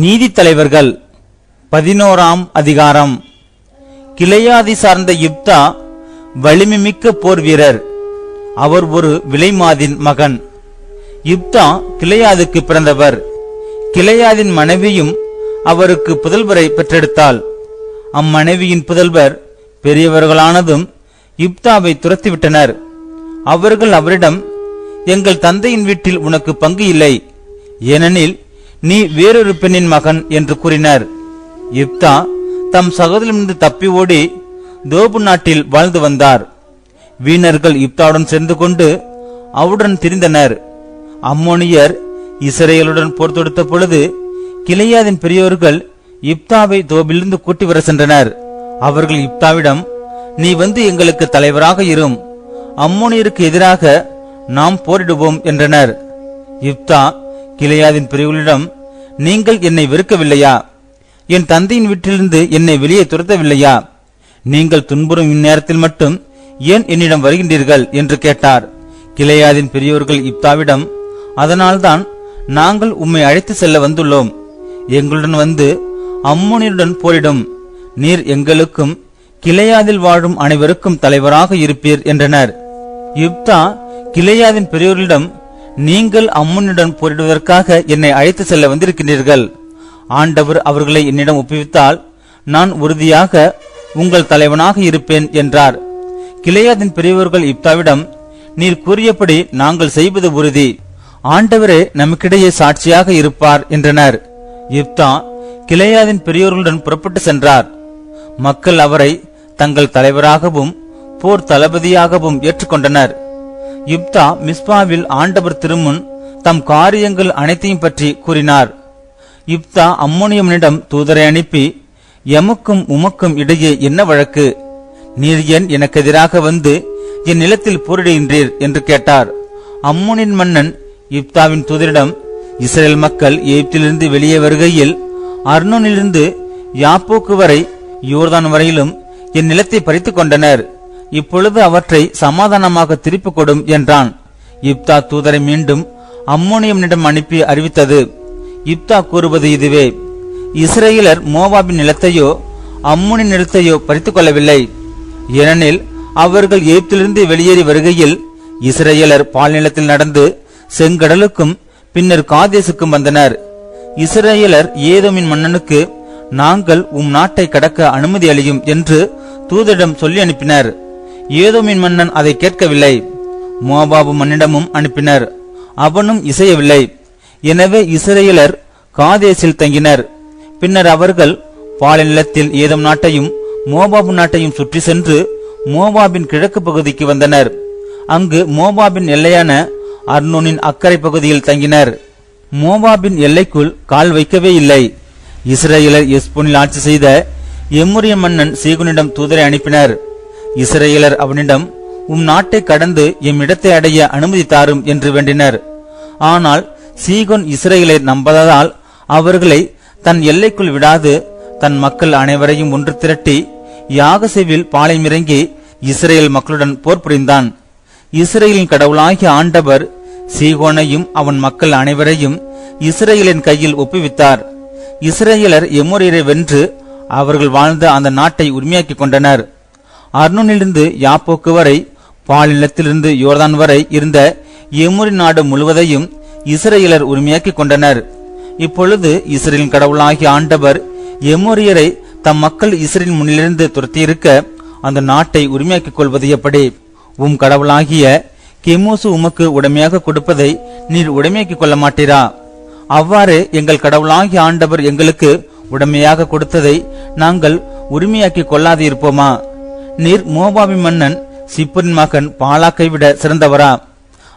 நீதித்தலைவர்கள் பதினோராம் அதிகாரம். கிளையாதி சார்ந்த யுப்தா வலிமைமிக்க போர் வீரர். அவர் ஒரு விலைமாதின் மகன். யுப்தா கிளையாதுக்கு பிறந்தவர். கிளையாதின் மனைவியும் அவருக்கு புதல்வரை பெற்றெடுத்தாள். அம்மனைவியின் புதல்வர் பெரியவர்களானதும் யுப்தாவை துரத்திவிட்டனர். அவர்கள் அவரிடம் எங்கள் தந்தையின் வீட்டில் உனக்கு பங்கு இல்லை. ஏனெனில் நீ வேறொரு பெண்ணின் மகன் என்று கூறினர். இப்தா தம் சகோதரிடமிருந்து தப்பி ஓடி தோபு நாட்டில் வாழ்ந்து வந்தார். வீணர்கள் இப்தாவுடன் சேர்ந்து கொண்டு அவருடன் திரிந்தனர். அம்மோனியர் இஸ்ரேலுடன் போர் தொடுத்த பொழுது கிளையாதின் பெரியோர்கள் இப்தாவை தோபிலிருந்து கூட்டி வர சென்றனர். அவர்கள் இப்தாவிடம் நீ வந்து எங்களுக்கு தலைவராக இரும். அம்மோனியருக்கு எதிராக நாம் போரிடுவோம் என்றனர். இப்தா கிளையாதின் பிரிவுகளிடம் நீங்கள் என்னை வெறுக்கவில்லையா? என் தந்தையின் வீட்டிலிருந்து என்னை வெளியே துரத்தவில்லையா? நீங்கள் துன்புறும் இந்நேரத்தில் மட்டும் ஏன் என்னிடம் வருகின்றீர்கள்? என்று கேட்டார். கிளையாதின் பெரியோர்கள் இப்தாவிடம் அதனால்தான் நாங்கள் உம்மை அழைத்து செல்ல வந்துள்ளோம். எங்களுடன் வந்து அம்மோனியருடன் போரிடும். நீர் எங்களுக்கும் கிளையாதில் வாழும் அனைவருக்கும் தலைவராக இருப்பீர் என்றனர். யுப்தா கிளையாதின் பெரியோர்களிடம் நீங்கள் அம்முனுடன் போரிடுவதற்காக என்னை அழைத்து செல்ல வந்திருக்கின்றீர்கள். ஆண்டவர் அவர்களை என்னிடம் ஒப்புவித்தால் நான் உறுதியாக உங்கள் தலைவனாக இருப்பேன் என்றார். கிளையாதின் பெரியவர்கள் இப்தாவிடம் நீர் கூறியபடி நாங்கள் செய்வது உறுதி. ஆண்டவரே நமக்கிடையே சாட்சியாக இருப்பார் என்றனர். இப்தா கிளையாதின் பெரியோர்களுடன் புறப்பட்டு சென்றார். மக்கள் அவரை தங்கள் தலைவராகவும் போர் தளபதியாகவும் ஏற்றுக்கொண்டனர். யுப்தா மிஸ்பாவில் ஆண்டவர் திருமுன் தம் காரியங்கள் அனைத்தையும் பற்றி கூறினார். இப்தா அம்மோனியமனிடம் தூதரை அனுப்பி எமக்கும் உமக்கும் இடையே என்ன வழக்கு? நீர் ஏன் எனக்கு எதிராக வந்து என் நிலத்தில் போரிடுகின்றீர்? என்று கேட்டார். அம்முனின் மன்னன் இப்தாவின் தூதரிடம் இஸ்ரேல் மக்கள் எகிப்திலிருந்து வெளியே வருகையில் அர்னோனிலிருந்து யாப்போக்கு வரை யோர்தான் வரையிலும் என் நிலத்தை பறித்துக் கொண்டனர். இப்பொழுது அவற்றை சமாதானமாக திருப்பிக் கொடும் என்றான். இப்தா தூதரை மீண்டும் அம்மோனியம்னிடம் அனுப்பி அறிவித்தது. இப்தா கூறுவது இதுவே. இஸ்ரேலர் மோவாபின் நிலத்தையோ அம்முனி நிலத்தையோ பறித்துக் கொள்ளவில்லை. ஏனெனில் அவர்கள் எகிப்திலிருந்து வெளியேறி வருகையில் இஸ்ரேலர் பால் நிலத்தில் நடந்து செங்கடலுக்கும் பின்னர் காதேசுக்கும் வந்தனர். இஸ்ரேலர் ஏதோமின் மன்னனுக்கு நாங்கள் உம் நாட்டை கடக்க அனுமதி அளியும் என்று தூதரிடம் சொல்லி அனுப்பினர். ஏதோமின் மன்னன் அதை கேட்கவில்லை. மோபாபு மன்னிடமும் அனுப்பினர். அவனும் இசையவில்லை. எனவே இஸ்ரேலர் காதேசில் தங்கினர். பின்னர் அவர்கள் பாலநிலத்தில் ஏதம் நாட்டையும் மோபாபு நாட்டையும் சுற்றி சென்று மோபாபின் கிழக்கு பகுதிக்கு வந்தனர். அங்கு மோபாபின் எல்லையான அர்னோனின் அக்கறை பகுதியில் தங்கினர். மோபாபின் எல்லைக்குள் கால் வைக்கவே இல்லை. இஸ்ரேலர் எஸ்போனில் ஆட்சி செய்த எம்முரிய மன்னன் சீகுனிடம் தூதரை அனுப்பினர். இஸ்ரேலர் அவனிடம் உம் நாட்டை கடந்து எம் இடத்தை அடைய அனுமதி தாரும் என்று வேண்டினர். ஆனால் சீகோன் இஸ்ரேலை நம்பதால் அவர்களை தன் எல்லைக்குள் விடாது தன் மக்கள் அனைவரையும் ஒன்று திரட்டி யாகசேவில் பாலைமிறங்கி இஸ்ரேல் மக்களுடன் போர் புரிந்தான். இஸ்ரேலின் கடவுளாகிய ஆண்டவர் சீகோனையும் அவன் மக்கள் அனைவரையும் இஸ்ரேலின் கையில் ஒப்புவித்தார். இஸ்ரேலர் எமோரியரை வென்று அவர்கள் வாழ்ந்த அந்த நாட்டை உரிமையாக்கிக் கொண்டனர். அர்னோனிலிருந்து யாப்போக்கு வரை பாலினத்திலிருந்து யோர்தான் வரை இருந்த எமுரி நாடு முழுவதையும் இஸ்ரேலர் உரிமையாக்கிக் கொண்டனர். இப்பொழுது இஸ்ரேலின் கடவுளாகிய ஆண்டவர் எமோரியரை தம் மக்கள் இஸ்ரேல் முன்னிலிருந்து துரத்தியிருக்க அந்த நாட்டை உரிமையாக்கிக் கொள்வது எப்படி? உம் கடவுளாகிய கெமோசு உமக்கு உடமையாக கொடுப்பதை நீர் உடமையாக்கிக் கொள்ள மாட்டீரா? அவ்வாறு எங்கள் கடவுளாகிய ஆண்டவர் எங்களுக்கு உடமையாக கொடுத்ததை நாங்கள் உரிமையாக்கிக் கொள்ளாது இருப்போமா நீர் மோபாபி மன்னன் சிப்பரின் மகன் பாலாக்கை விட சிறந்தவரா?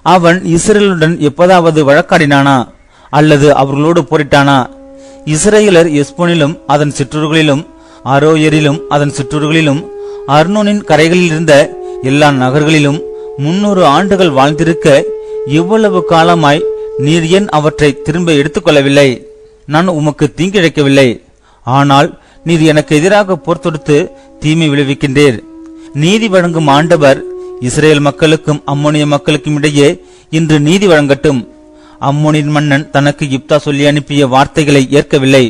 அவன் இஸ்ரேலுடன் எப்போதாவது வழக்காடினானா? அல்லது அவர்களோடு போரிட்டானா? இஸ்ரேலர் எஸ்போனிலும் அதன் சிற்றூர்களிலும் அரோயரிலும் அதன் சிற்றூர்களிலும் அர்னோனின் கரைகளில் இருந்த எல்லா நகர்களிலும் முன்னூறு ஆண்டுகள் வாழ்ந்திருக்க இவ்வளவு காலமாய் நீர் ஏன் அவற்றை திரும்ப எடுத்துக்கொள்ளவில்லை? நான் உமக்கு தீங்கிழைக்கவில்லை. ஆனால் நீர் எனக்கு எதிராக போர் தொடுத்து தீமை விளைவிக்கின்றீர். நீதி வழங்கும் ஆண்டவர் இஸ்ரேல் மக்களுக்கும் அம்மோனிய மக்களுக்கும் இடையே இன்று நீதி வழங்கட்டும். அம்மோனின் மன்னன் தனக்கு யுப்தா சொல்லி அனுப்பிய வார்த்தைகளை ஏற்கவில்லை.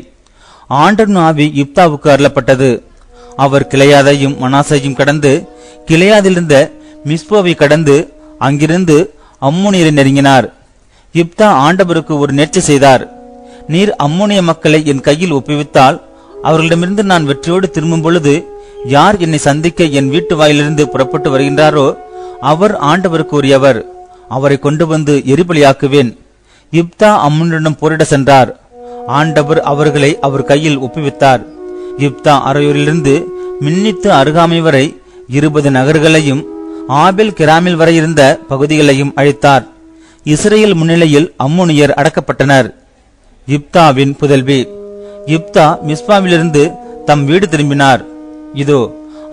ஆண்டவன் ஆவி யுப்தாவுக்கு அருளப்பட்டது. அவர் கிளையாதையும் மனாசையும் கடந்து கிளையாதிலிருந்த மிஸ்போவை கடந்து அங்கிருந்து அம்முனியரை நெருங்கினார். யுப்தா ஆண்டவருக்கு ஒரு நேர்ச்சி செய்தார். நீர் அம்முனிய மக்களை என் கையில் ஒப்புவித்தால் அவர்களிடமிருந்து நான் வெற்றியோடு திரும்பும் பொழுது யார் என்னை சந்திக்க என் வீட்டு வாயிலிருந்து புறப்பட்டு வருகின்றாரோ அவர் ஆண்டவருக்கு உரியவர் அவரை கொண்டு வந்து எரிபலியாக்குவேன். இப்தா அம்முனிடம் போரிட சென்றார். ஆண்டவர் அவர்களை அவர் கையில் ஒப்புவித்தார். இப்தா அரையூரிலிருந்து மின்னித்து அருகாமை வரை இருபது நகர்களையும் ஆபில் கிராமில் வரை இருந்த பகுதிகளையும் அழித்தார். இஸ்ரேல் முன்னிலையில் அம்முனியர் அடக்கப்பட்டனர். இப்தாவின் புதல்வி. இப்தா மிஸ்பாவிலிருந்து தம் வீடு திரும்பினார். இதோ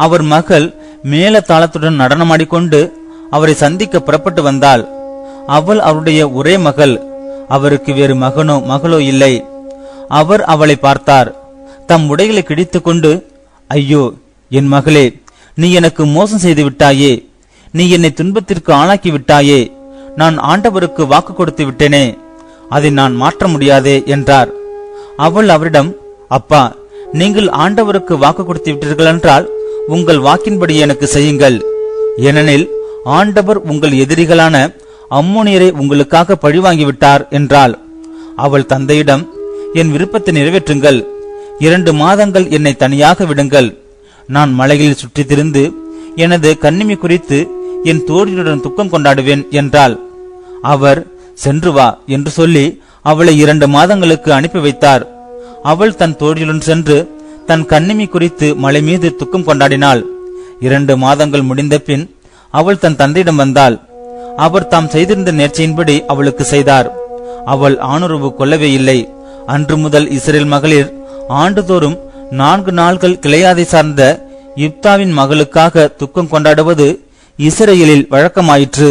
அவர் மகள் மேல தாளத்துடன் நடனமாடிக்கொண்டு அவரை சந்திக்க புறப்பட்டு வந்தாள். அவள் அவருடைய ஒரே மகள். அவருக்கு வேறு மகனோ மகளோ இல்லை. அவர் அவளை பார்த்தார். தம் உடைகளை கிடித்துக்கொண்டு ஐயோ என் மகளே நீ எனக்கு மோசம் செய்து விட்டாயே. நீ என்னை துன்பத்திற்கு ஆளாக்கி விட்டாயே. நான் ஆண்டவருக்கு வாக்கு கொடுத்து விட்டேனே. அதை நான் மாற்ற முடியாதே என்றார். அவள் அவரிடம் அப்பா நீங்கள் ஆண்டவருக்கு வாக்கு கொடுத்து விட்டீர்கள் என்றால் உங்கள் வாக்கின்படி எனக்கு செய்யுங்கள். ஏனெனில் ஆண்டவர் உங்கள் எதிரிகளான அம்மோனியரை உங்களுக்காக பழிவாங்கிவிட்டார் என்றாள். அவள் தந்தையிடம் என் விருப்பத்தை நிறைவேற்றுங்கள். இரண்டு மாதங்கள் என்னை தனியாக விடுங்கள். நான் மலைகளில் சுற்றித் திரிந்து எனது கண்ணிமை குறித்து என் தோழியுடன் துக்கம் கொண்டாடுவேன் என்றாள். அவர் சென்று வா என்று சொல்லி அவளை இரண்டு மாதங்களுக்கு அனுப்பி வைத்தார். அவள் தன் தோழியுடன் சென்று தன் கண்ணிமி குறித்து மலை மீது துக்கம் கொண்டாடினாள். இரண்டு மாதங்கள் முடிந்த பின் அவள் தன் தந்தையிடம் வந்தாள். அவர் தாம் செய்திருந்த நேர்ச்சியின்படி அவளுக்கு செய்தார். அவள் ஆணுறவு கொள்ளவே இல்லை. அன்று முதல் இஸ்ரேல் மகளிர் ஆண்டுதோறும் நான்கு நாள்கள் கிளையாதை சார்ந்த யுப்தாவின் மகளுக்காக துக்கம் கொண்டாடுவது இஸ்ரேலில் வழக்கமாயிற்று.